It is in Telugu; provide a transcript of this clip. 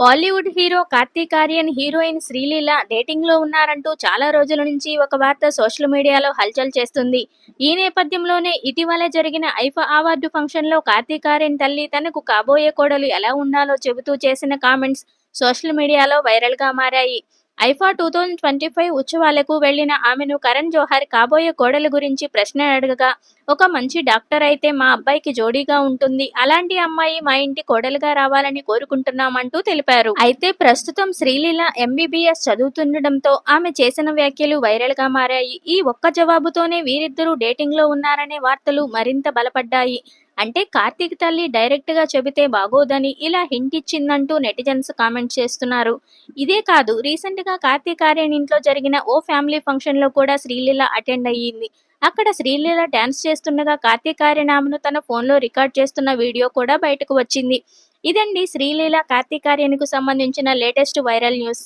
Bollywood hero Kartik Aaryan heroine Sreeleela డేటింగ్లో ఉన్నారంటూ చాలా రోజుల నుంచి ఒక వార్త సోషల్ మీడియాలో హల్చల్ చేస్తుంది. ఈ నేపథ్యంలోనే ఇటీవల జరిగిన ఐఫా అవార్డు ఫంక్షన్లో కార్తీక్ ఆర్యన్ తల్లి తనకు కాబోయే కోడలు ఎలా ఉండాలో చెబుతూ చేసిన కామెంట్స్ సోషల్ మీడియాలో వైరల్గా మారాయి. IIFA two thousand twenty five ఉత్సవాలకు వెళ్ళిన ఆమెను కరణ్ జోహర్ కాబోయే కోడల గురించి ప్రశ్న అడగగా ఒక మంచి డాక్టర్ అయితే మా అబ్బాయికి జోడీగా ఉంటుంది. అలాంటి అమ్మాయి మా ఇంటి కోడలుగా రావాలని కోరుకుంటున్నామంటూ తెలిపారు. అయితే ప్రస్తుతం శ్రీలీల ఎంబీబీఎస్ చదువుతుండటంతో ఆమె చేసిన వ్యాఖ్యలు వైరల్గా మారాయి. ఈ ఒక్క జవాబుతోనే వీరిద్దరూ డేటింగ్లో ఉన్నారనే వార్తలు మరింత బలపడ్డాయి. అంటే కార్తీక్ తల్లి డైరెక్ట్గా చెబితే బాగోదని ఇలా హింట్ ఇచ్చిందంటూ నెటిజన్స్ కామెంట్ చేస్తున్నారు. ఇదే కాదు రీసెంట్గా కార్తీక్ ఆర్యన్ ఇంట్లో జరిగిన ఓ ఫ్యామిలీ ఫంక్షన్లో కూడా శ్రీలీల అటెండ్ అయ్యింది. అక్కడ శ్రీలీల డాన్స్ చేస్తుండగా కార్తీక్ ఆర్యన్ ఆమెను తన ఫోన్లో రికార్డ్ చేస్తున్న వీడియో కూడా బయటకు వచ్చింది. ఇదండి శ్రీలీల కార్తీక్ ఆర్యన్కు సంబంధించిన లేటెస్ట్ వైరల్ న్యూస్